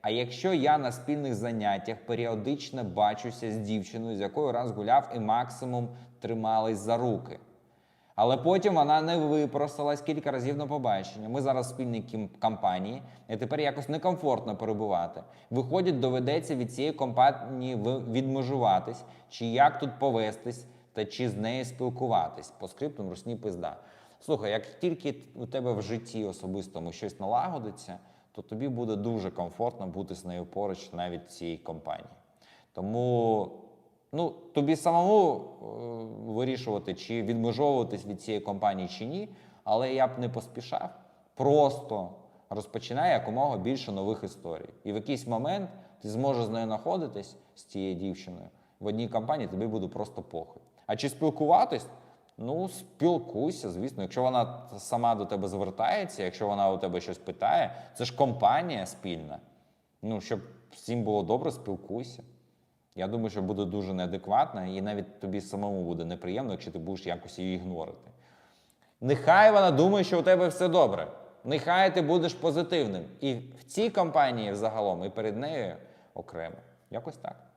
А якщо я на спільних заняттях періодично бачуся з дівчиною, з якою раз гуляв і максимум тримались за руки. Але потім вона не випросилась кілька разів на побачення. Ми зараз в спільній компанії, і тепер якось некомфортно перебувати. Виходить, доведеться від цієї компанії відмежуватись, чи як тут повестись, та чи з нею спілкуватись. По скриптум русні пизда. Слухай, як тільки у тебе в житті особистому щось налагодиться, то тобі буде дуже комфортно бути з нею поруч навіть в цій компанії. Тому ну, тобі самому е, вирішувати, чи відмежовуватись від цієї компанії чи ні, але я б не поспішав. Просто розпочинай якомога більше нових історій. І в якийсь момент ти зможеш з нею знаходитись з цією дівчиною в одній компанії, тобі буде просто похуй. А чи спілкуватись? Ну, спілкуйся, звісно. Якщо вона сама до тебе звертається, якщо вона у тебе щось питає, це ж компанія спільна. Ну, щоб всім було добре, спілкуйся. Я думаю, що буде дуже неадекватно, і навіть тобі самому буде неприємно, якщо ти будеш якось її ігнорити. Нехай вона думає, що у тебе все добре. Нехай ти будеш позитивним. І в цій компанії взагалом, і перед нею окремо. Якось так.